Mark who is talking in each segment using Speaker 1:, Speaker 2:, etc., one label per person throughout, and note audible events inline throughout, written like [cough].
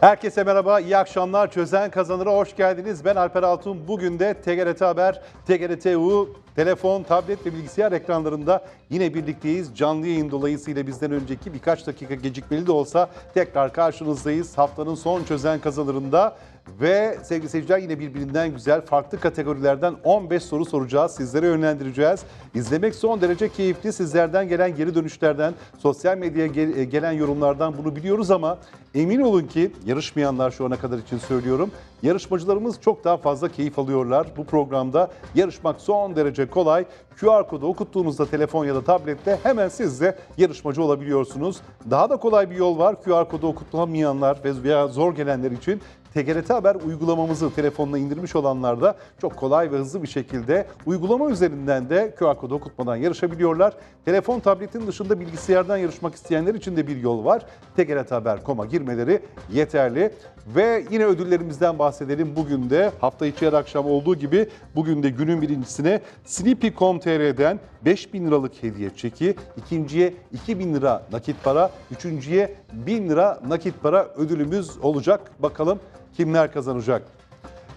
Speaker 1: Herkese merhaba, iyi akşamlar. Çözen Kazanır'a hoş geldiniz. Ben Alper Altun. Bugün de TGRT Haber, TGRT-U, telefon, tablet ve bilgisayar ekranlarında yine birlikteyiz. Canlı yayın dolayısıyla bizden önceki birkaç dakika gecikmeli de olsa tekrar karşınızdayız. Haftanın son Çözen Kazanır'ında ve sevgili seyirciler yine birbirinden güzel farklı kategorilerden 15 soru soracağız. Sizlere yönlendireceğiz. İzlemek son derece keyifli. Sizlerden gelen geri dönüşlerden, sosyal medyaya e, gelen yorumlardan bunu biliyoruz ama emin olun ki yarışmayanlar şu ana kadar için söylüyorum. Yarışmacılarımız çok daha fazla keyif alıyorlar. Bu programda yarışmak son derece kolay. QR kodu okuttuğunuzda telefon ya da tablette hemen siz de yarışmacı olabiliyorsunuz. Daha da kolay bir yol var. QR kodu okutamayanlar ve veya zor gelenler için TGRT Haber uygulamamızı telefonuna indirmiş olanlar da çok kolay ve hızlı bir şekilde uygulama üzerinden de QR kodu okutmadan yarışabiliyorlar. Telefon, tabletin dışında bilgisayardan yarışmak isteyenler için de bir yol var. TGRTHaber.com'a girmeleri yeterli. Ve yine ödüllerimizden bahsedelim. Bugün de hafta içi her akşam olduğu gibi bugün de günün birincisine Sleepy.com.tr'den 5000 liralık hediye çeki, ikinciye 2000 lira nakit para, üçüncüye 1000 lira nakit para ödülümüz olacak. Bakalım kimler kazanacak?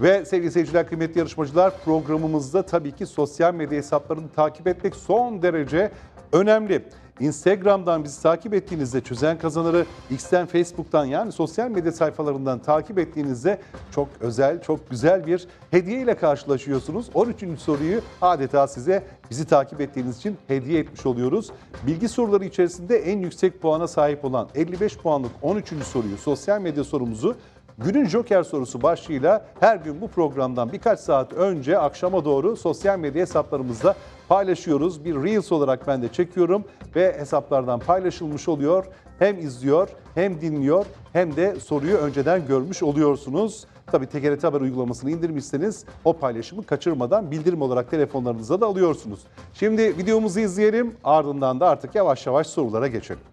Speaker 1: Ve sevgili seyirciler, kıymetli yarışmacılar programımızda tabii ki sosyal medya hesaplarını takip etmek son derece önemli. Instagram'dan bizi takip ettiğinizde Çözen Kazanır'ı X'ten, Facebook'tan yani sosyal medya sayfalarından takip ettiğinizde çok özel, çok güzel bir hediye ile karşılaşıyorsunuz. 13. soruyu adeta size bizi takip ettiğiniz için hediye etmiş oluyoruz. Bilgi soruları içerisinde en yüksek puana sahip olan 55 puanlık 13. soruyu, sosyal medya sorumuzu Günün Joker sorusu başlığıyla her gün bu programdan birkaç saat önce akşama doğru sosyal medya hesaplarımızda paylaşıyoruz. Bir Reels olarak ben de çekiyorum ve hesaplardan paylaşılmış oluyor. Hem izliyor hem dinliyor hem de soruyu önceden görmüş oluyorsunuz. Tabii TGRT Haber uygulamasını indirmişseniz o paylaşımı kaçırmadan bildirim olarak telefonlarınıza da alıyorsunuz. Şimdi videomuzu izleyelim ardından da artık yavaş yavaş sorulara geçelim.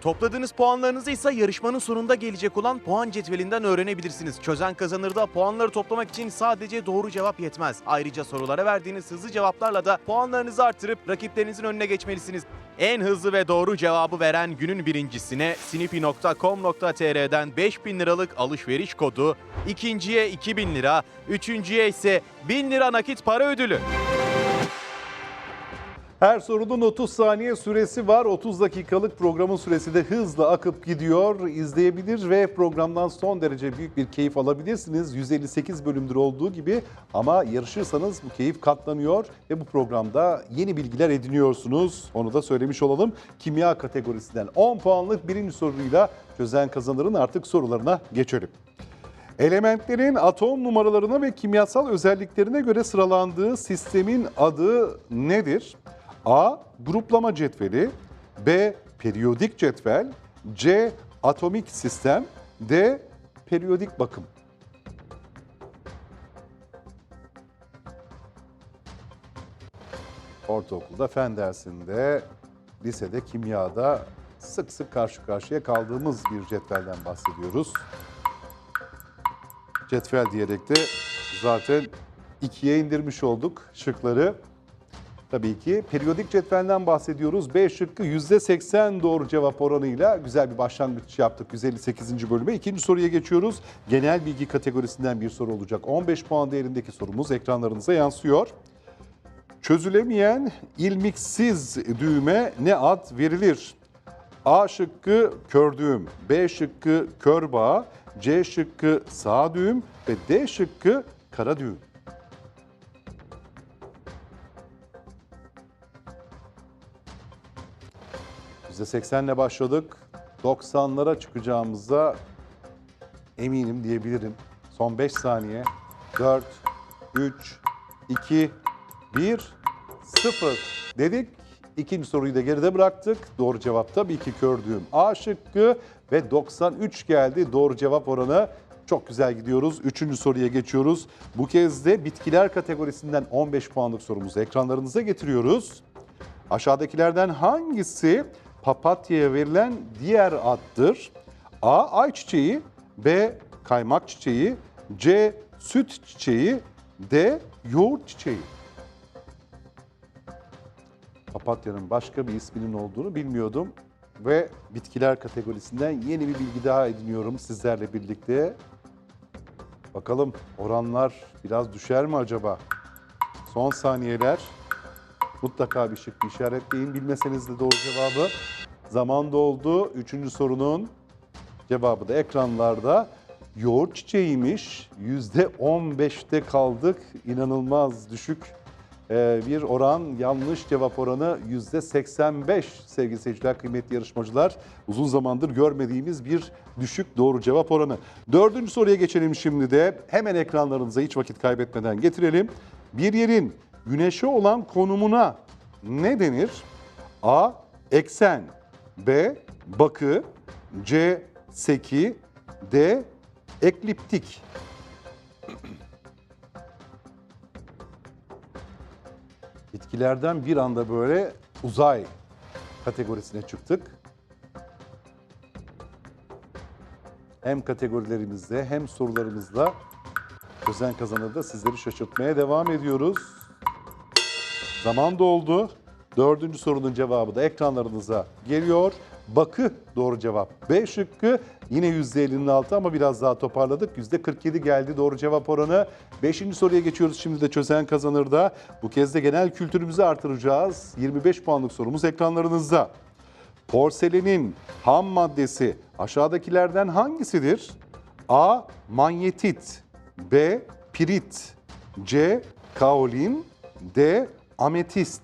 Speaker 2: Topladığınız puanlarınızı ise yarışmanın sonunda gelecek olan puan cetvelinden öğrenebilirsiniz. Çözen kazanırda puanları toplamak için sadece doğru cevap yetmez. Ayrıca sorulara verdiğiniz hızlı cevaplarla da puanlarınızı artırıp rakiplerinizin önüne geçmelisiniz. En hızlı ve doğru cevabı veren günün birincisine snipi.com.tr'den 5000 liralık alışveriş kodu, ikinciye 2000 lira, üçüncüye ise 1000 lira nakit para ödülü.
Speaker 1: Her sorunun 30 saniye süresi var. 30 dakikalık programın süresi de hızla akıp gidiyor. İzleyebilir ve programdan son derece büyük bir keyif alabilirsiniz. 158 bölümdür olduğu gibi ama yarışırsanız bu keyif katlanıyor ve bu programda yeni bilgiler ediniyorsunuz. Onu da söylemiş olalım. Kimya kategorisinden 10 puanlık birinci soruyla çözen kazanırın artık sorularına geçelim. Elementlerin atom numaralarına ve kimyasal özelliklerine göre sıralandığı sistemin adı nedir? A. Gruplama cetveli B. Periyodik cetvel C. Atomik sistem D. Periyodik bakım Ortaokulda fen dersinde, lisede kimyada sık sık karşı karşıya kaldığımız bir cetvelden bahsediyoruz cetvel diyerek de zaten ikiye indirmiş olduk şıkları. Tabii ki periyodik cetvelden bahsediyoruz. B şıkkı %80 doğru cevap oranıyla güzel bir başlangıç yaptık 158. bölüme. İkinci soruya geçiyoruz. Genel bilgi kategorisinden bir soru olacak. 15 puan değerindeki sorumuz ekranlarınıza yansıyor. Çözülemeyen ilmiksiz düğme ne ad verilir? A şıkkı kör düğüm, B şıkkı kör bağ, C şıkkı sağ düğüm ve D şıkkı kara düğüm. %80 ile başladık. 90'lara çıkacağımıza eminim diyebilirim. Son 5 saniye. 4, 3, 2, 1, 0 dedik. İkinci soruyu da geride bıraktık. Doğru cevap tabii ki kördüğüm A şıkkı ve 93 geldi doğru cevap oranı. Çok güzel gidiyoruz. Üçüncü soruya geçiyoruz. Bu kez de bitkiler kategorisinden 15 puanlık sorumuzu ekranlarınıza getiriyoruz. Aşağıdakilerden hangisi papatyaya verilen diğer addır? A. Ayçiçeği B. Kaymak çiçeği C. Süt çiçeği D. Yoğurt çiçeği Papatyanın başka bir isminin olduğunu bilmiyordum ve bitkiler kategorisinden yeni bir bilgi daha ediniyorum sizlerle birlikte. Bakalım oranlar biraz düşer mi acaba? Son saniyeler. Mutlaka bir şık işaretleyin. Bilmeseniz de doğru cevabı. Zaman doldu. Üçüncü sorunun cevabı da ekranlarda. Yoğurt çiçeğiymiş. Yüzde 15'te kaldık. İnanılmaz düşük ee, bir oran. Yanlış cevap oranı yüzde 85 sevgili seyirciler, kıymetli yarışmacılar. Uzun zamandır görmediğimiz bir düşük doğru cevap oranı. Dördüncü soruya geçelim şimdi de. Hemen ekranlarınıza hiç vakit kaybetmeden getirelim. Bir yerin güneşe olan konumuna ne denir? A. Eksen B. Bakı C. Seki D. Ekliptik Bitkilerden bir anda böyle uzay kategorisine çıktık. Hem kategorilerimizde hem sorularımızla Özen Kazanır'da sizleri şaşırtmaya devam ediyoruz. Zaman doldu. Dördüncü sorunun cevabı da ekranlarınıza geliyor. Bakı doğru cevap. B şıkkı yine %50'nin altı ama biraz daha toparladık. %47 geldi doğru cevap oranı. Beşinci soruya geçiyoruz şimdi de çözen kazanır da. Bu kez de genel kültürümüzü artıracağız. 25 puanlık sorumuz ekranlarınızda. Porselenin ham maddesi aşağıdakilerden hangisidir? A. Manyetit B. Pirit C. Kaolin D. Ametist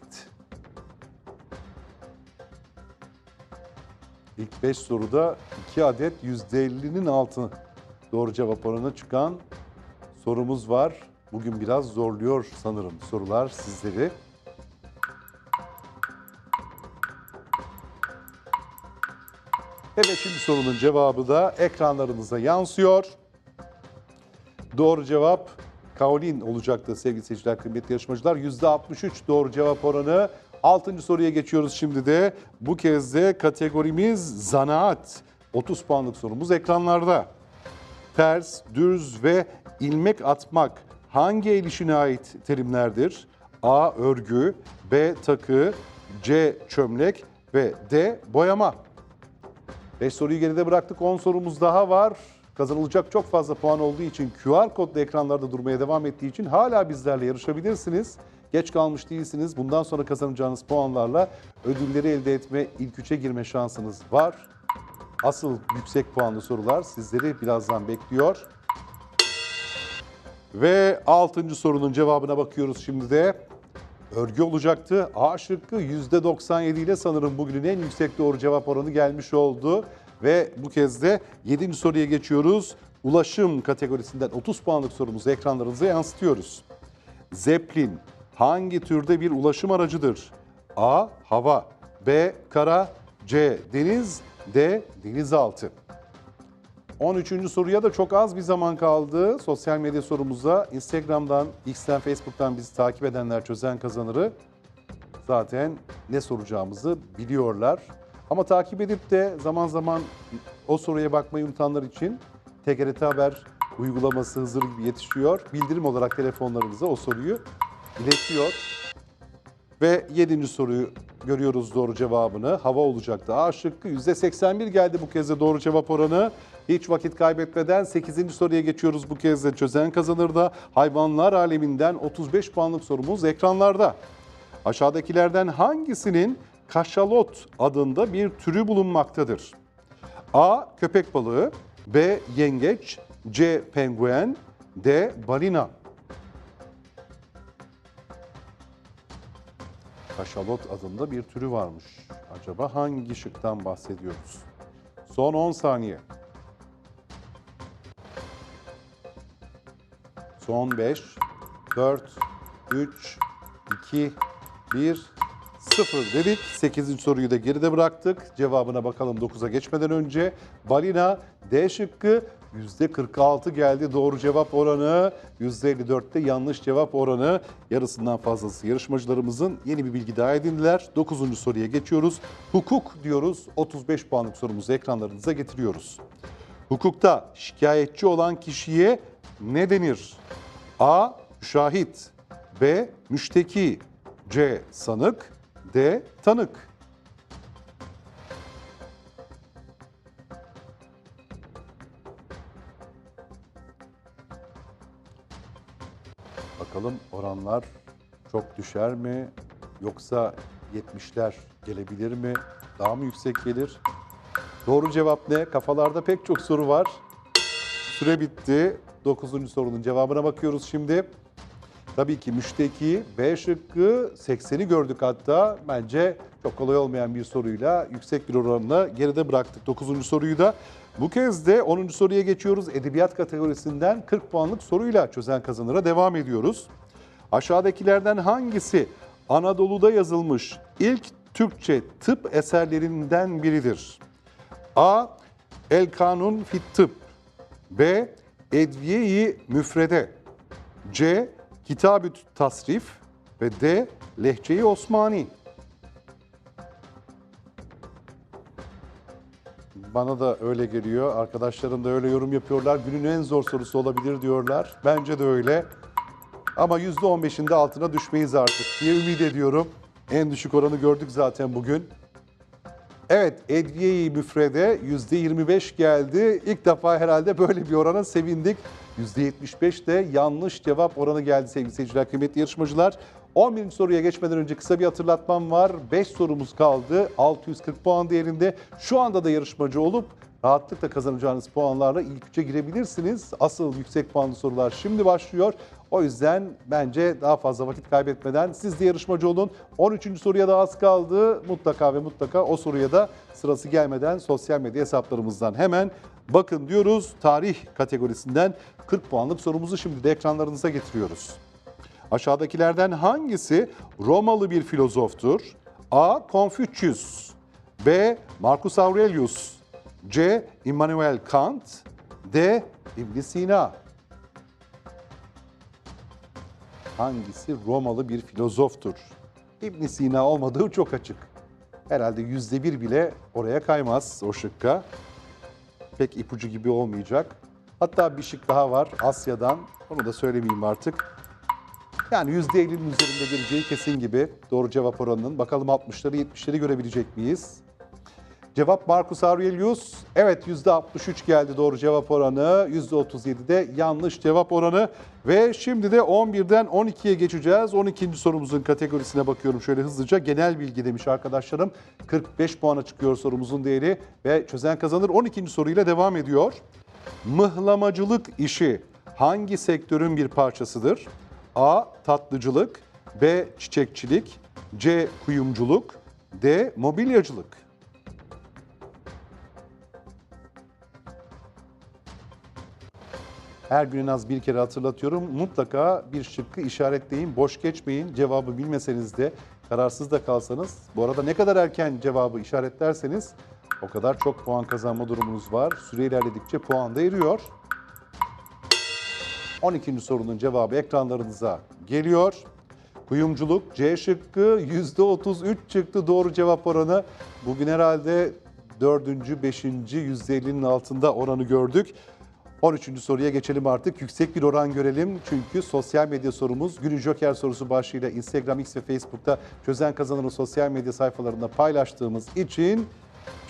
Speaker 1: İlk 5 soruda 2 adet %50'nin altı doğru cevap oranına çıkan sorumuz var. Bugün biraz zorluyor sanırım sorular sizleri. Evet şimdi sorunun cevabı da ekranlarınıza yansıyor. Doğru cevap Kaolin olacaktı sevgili seyirciler, kıymetli yarışmacılar. %63 doğru cevap oranı. Altıncı soruya geçiyoruz şimdi de. Bu kez de kategorimiz zanaat. 30 puanlık sorumuz ekranlarda. Ters, düz ve ilmek atmak hangi el işine ait terimlerdir? A. Örgü, B. Takı, C. Çömlek ve D. Boyama. 5 soruyu geride bıraktık. 10 sorumuz daha var. Kazanılacak çok fazla puan olduğu için QR kodlu ekranlarda durmaya devam ettiği için hala bizlerle yarışabilirsiniz. Geç kalmış değilsiniz. Bundan sonra kazanacağınız puanlarla ödülleri elde etme, ilk üçe girme şansınız var. Asıl yüksek puanlı sorular sizleri birazdan bekliyor. Ve altıncı sorunun cevabına bakıyoruz şimdi de. Örgü olacaktı. A şıkkı %97 ile sanırım bugünün en yüksek doğru cevap oranı gelmiş oldu. Ve bu kez de 7. soruya geçiyoruz. Ulaşım kategorisinden 30 puanlık sorumuzu ekranlarınıza yansıtıyoruz. Zeppelin hangi türde bir ulaşım aracıdır? A. Hava B. Kara C. Deniz D. Denizaltı 13. soruya da çok az bir zaman kaldı. Sosyal medya sorumuza Instagram'dan, X'ten, Facebook'tan bizi takip edenler çözen kazanırı zaten ne soracağımızı biliyorlar. Ama takip edip de zaman zaman o soruya bakmayı unutanlar için TGRT Haber uygulaması hızır gibi yetişiyor. Bildirim olarak telefonlarınıza o soruyu iletiyor. Ve yedinci soruyu görüyoruz doğru cevabını. Hava olacaktı. A şıkkı %81 geldi bu kez de doğru cevap oranı. Hiç vakit kaybetmeden 8. soruya geçiyoruz bu kez de çözen kazanır da hayvanlar aleminden 35 puanlık sorumuz ekranlarda. Aşağıdakilerden hangisinin kaşalot adında bir türü bulunmaktadır? A. Köpek balığı B. Yengeç C. Penguen D. Balina Kaşalot adında bir türü varmış. Acaba hangi şıktan bahsediyoruz? Son 10 saniye. Son 5, 4, 3, 2, 1, 0 dedik. 8. soruyu da geride bıraktık. Cevabına bakalım 9'a geçmeden önce. Balina D şıkkı %46 geldi doğru cevap oranı. %54'te yanlış cevap oranı. Yarısından fazlası yarışmacılarımızın yeni bir bilgi daha edindiler. 9. soruya geçiyoruz. Hukuk diyoruz. 35 puanlık sorumuzu ekranlarınıza getiriyoruz. Hukukta şikayetçi olan kişiye ne denir? A. Şahit B. Müşteki C. Sanık D. Tanık Bakalım oranlar çok düşer mi? Yoksa 70'ler gelebilir mi? Daha mı yüksek gelir? Doğru cevap ne? Kafalarda pek çok soru var. Süre bitti. 9. sorunun cevabına bakıyoruz şimdi. Tabii ki müşteki B şıkkı 80'i gördük hatta. Bence çok kolay olmayan bir soruyla yüksek bir oranla geride bıraktık 9. soruyu da. Bu kez de 10. soruya geçiyoruz. Edebiyat kategorisinden 40 puanlık soruyla çözen kazanıra devam ediyoruz. Aşağıdakilerden hangisi Anadolu'da yazılmış ilk Türkçe tıp eserlerinden biridir? A. El Kanun fit Tıp B. Edviye-i Müfrede C. Kitab-ı Tasrif ve D. Lehçe-i Osmani. Bana da öyle geliyor. Arkadaşlarım da öyle yorum yapıyorlar. Günün en zor sorusu olabilir diyorlar. Bence de öyle. Ama %15'in de altına düşmeyiz artık diye ümit ediyorum. En düşük oranı gördük zaten bugün. Evet, Edviye-i Müfrede %25 geldi. İlk defa herhalde böyle bir orana sevindik. %75 de yanlış cevap oranı geldi sevgili seyirciler, kıymetli yarışmacılar. 11. soruya geçmeden önce kısa bir hatırlatmam var. 5 sorumuz kaldı. 640 puan değerinde. Şu anda da yarışmacı olup rahatlıkla kazanacağınız puanlarla ilk üçe girebilirsiniz. Asıl yüksek puanlı sorular şimdi başlıyor. O yüzden bence daha fazla vakit kaybetmeden siz de yarışmacı olun. 13. soruya da az kaldı. Mutlaka ve mutlaka o soruya da sırası gelmeden sosyal medya hesaplarımızdan hemen bakın diyoruz. Tarih kategorisinden 40 puanlık sorumuzu şimdi de ekranlarınıza getiriyoruz. Aşağıdakilerden hangisi Romalı bir filozoftur? A. Confucius B. Marcus Aurelius C. Immanuel Kant D. ibn Sina Hangisi Romalı bir filozoftur? ibn Sina olmadığı çok açık. Herhalde yüzde bir bile oraya kaymaz o şıkka. Pek ipucu gibi olmayacak. Hatta bir şık daha var Asya'dan. Onu da söylemeyeyim artık. Yani %50'nin üzerinde geleceği kesin gibi doğru cevap oranının. Bakalım 60'ları 70'leri görebilecek miyiz? Cevap Marcus Aurelius. Evet %63 geldi doğru cevap oranı. %37'de yanlış cevap oranı. Ve şimdi de 11'den 12'ye geçeceğiz. 12. sorumuzun kategorisine bakıyorum şöyle hızlıca. Genel bilgi demiş arkadaşlarım. 45 puana çıkıyor sorumuzun değeri ve çözen kazanır. 12. soruyla devam ediyor. Mıhlamacılık işi hangi sektörün bir parçasıdır? A. Tatlıcılık B. Çiçekçilik C. Kuyumculuk D. Mobilyacılık Her gün en az bir kere hatırlatıyorum. Mutlaka bir şıkkı işaretleyin. Boş geçmeyin. Cevabı bilmeseniz de kararsız da kalsanız. Bu arada ne kadar erken cevabı işaretlerseniz o kadar çok puan kazanma durumunuz var. Süre ilerledikçe puan da eriyor. 12. sorunun cevabı ekranlarınıza geliyor. Kuyumculuk C şıkkı %33 çıktı doğru cevap oranı. Bugün herhalde 4. 5. %50'nin altında oranı gördük. 13. soruya geçelim artık. Yüksek bir oran görelim. Çünkü sosyal medya sorumuz günün Joker sorusu başlığıyla Instagram, X ve Facebook'ta çözen kazananı sosyal medya sayfalarında paylaştığımız için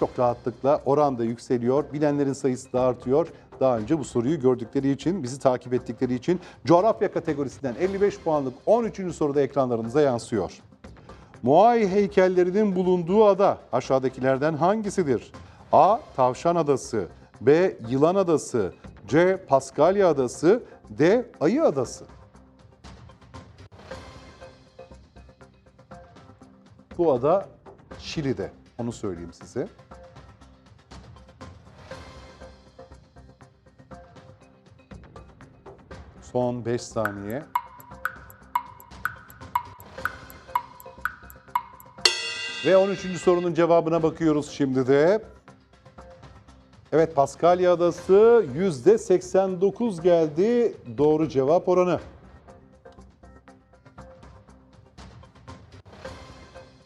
Speaker 1: çok rahatlıkla oran da yükseliyor. Bilenlerin sayısı da artıyor. Daha önce bu soruyu gördükleri için, bizi takip ettikleri için coğrafya kategorisinden 55 puanlık 13. soruda ekranlarınıza yansıyor. Moai heykellerinin bulunduğu ada aşağıdakilerden hangisidir? A. Tavşan Adası B. Yılan Adası C. Paskalya Adası D. Ayı Adası Bu ada Şili'de. Onu söyleyeyim size. Son 5 saniye. Ve 13. sorunun cevabına bakıyoruz şimdi de. Evet Paskalya Adası %89 geldi doğru cevap oranı.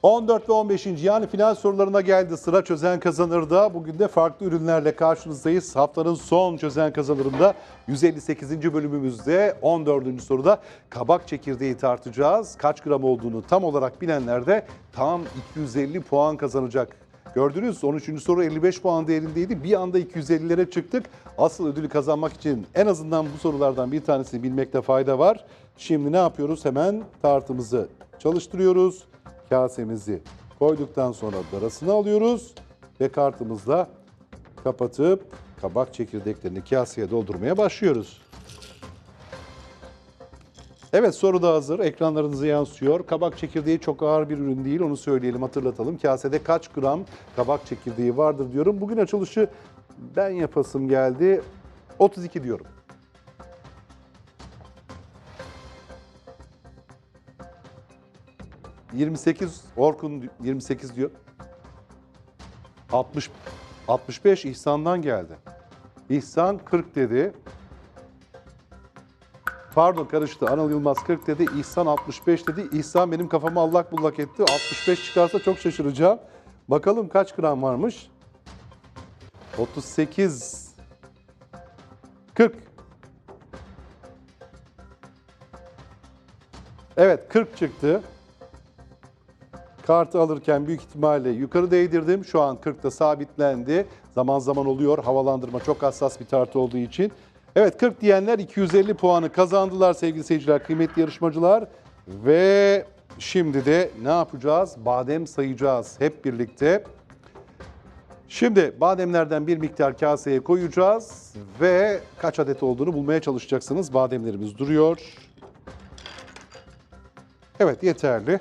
Speaker 1: 14 ve 15. yani final sorularına geldi sıra çözen kazanırda. Bugün de farklı ürünlerle karşınızdayız. Haftanın son çözen kazanırında 158. bölümümüzde 14. soruda kabak çekirdeği tartacağız. Kaç gram olduğunu tam olarak bilenler de tam 250 puan kazanacak. Gördünüz 13. soru 55 puan değerindeydi. Bir anda 250'lere çıktık. Asıl ödülü kazanmak için en azından bu sorulardan bir tanesini bilmekte fayda var. Şimdi ne yapıyoruz? Hemen tartımızı çalıştırıyoruz. Kasemizi koyduktan sonra darasını alıyoruz ve kartımızla kapatıp kabak çekirdeklerini kaseye doldurmaya başlıyoruz. Evet soru da hazır. Ekranlarınıza yansıyor. Kabak çekirdeği çok ağır bir ürün değil. Onu söyleyelim, hatırlatalım. Kasede kaç gram kabak çekirdeği vardır diyorum. Bugün açılışı ben yapasım geldi. 32 diyorum. ...28 Orkun 28 diyor. 60 65 İhsan'dan geldi. İhsan 40 dedi. Pardon karıştı. Anıl Yılmaz 40 dedi. İhsan 65 dedi. İhsan benim kafamı allak bullak etti. 65 çıkarsa çok şaşıracağım. Bakalım kaç gram varmış? 38 40 Evet 40 çıktı. Kartı alırken büyük ihtimalle yukarı değdirdim. Şu an 40'ta sabitlendi. Zaman zaman oluyor. Havalandırma çok hassas bir tartı olduğu için. Evet 40 diyenler 250 puanı kazandılar sevgili seyirciler, kıymetli yarışmacılar. Ve şimdi de ne yapacağız? Badem sayacağız hep birlikte. Şimdi bademlerden bir miktar kaseye koyacağız ve kaç adet olduğunu bulmaya çalışacaksınız. Bademlerimiz duruyor. Evet yeterli.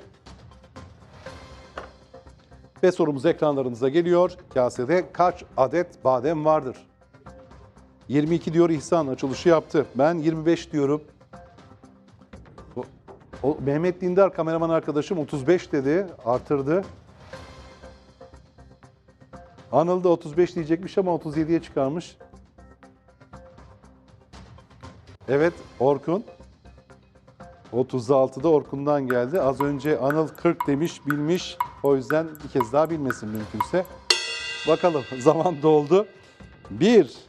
Speaker 1: Ve sorumuz ekranlarınıza geliyor. Kasede kaç adet badem vardır? 22 diyor İhsan açılışı yaptı. Ben 25 diyorum. O, o- Mehmet Dindar kameraman arkadaşım 35 dedi, artırdı. Anıl da 35 diyecekmiş ama 37'ye çıkarmış. Evet Orkun. 36'da Orkun'dan geldi. Az önce Anıl 40 demiş, bilmiş. O yüzden bir kez daha bilmesin mümkünse. Bakalım [laughs] zaman doldu. 1,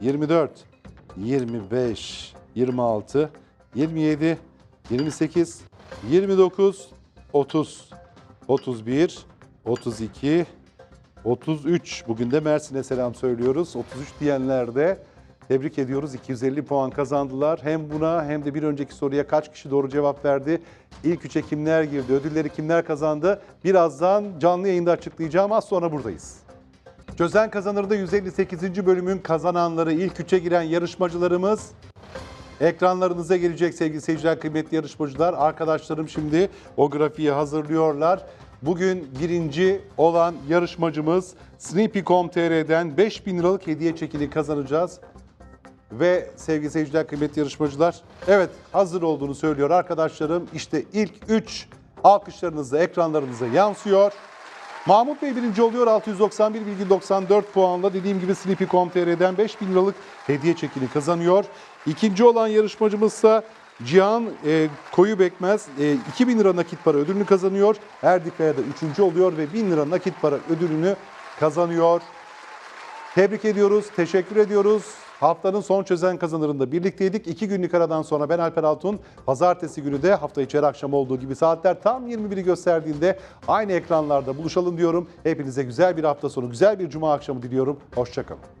Speaker 1: 24, 25, 26, 27, 28, 29, 30, 31, 32, 33. Bugün de Mersin'e selam söylüyoruz. 33 diyenler de tebrik ediyoruz. 250 puan kazandılar. Hem buna hem de bir önceki soruya kaç kişi doğru cevap verdi? İlk üçe kimler girdi? Ödülleri kimler kazandı? Birazdan canlı yayında açıklayacağım. Az sonra buradayız. Çözen Kazanır'da 158. bölümün kazananları, ilk üçe giren yarışmacılarımız ekranlarınıza gelecek sevgili seyirciler, kıymetli yarışmacılar. Arkadaşlarım şimdi o grafiği hazırlıyorlar. Bugün birinci olan yarışmacımız Snippy.com.tr'den 5000 liralık hediye çekini kazanacağız. Ve sevgili seyirciler, kıymetli yarışmacılar, evet hazır olduğunu söylüyor arkadaşlarım. İşte ilk 3 alkışlarınız da ekranlarınıza yansıyor. Mahmut Bey birinci oluyor 691,94 puanla. Dediğim gibi Sleepy.com.tr'den 5000 liralık hediye çekini kazanıyor. İkinci olan yarışmacımızsa Cihan e, Koyu Bekmez e, 2000 lira nakit para ödülünü kazanıyor. Erdikaya da üçüncü oluyor ve 1000 lira nakit para ödülünü kazanıyor. Tebrik ediyoruz, teşekkür ediyoruz. Haftanın son çözen kazanırında birlikteydik. İki günlük aradan sonra ben Alper Altun. Pazartesi günü de hafta içi her akşam olduğu gibi saatler tam 21'i gösterdiğinde aynı ekranlarda buluşalım diyorum. Hepinize güzel bir hafta sonu, güzel bir cuma akşamı diliyorum. Hoşçakalın.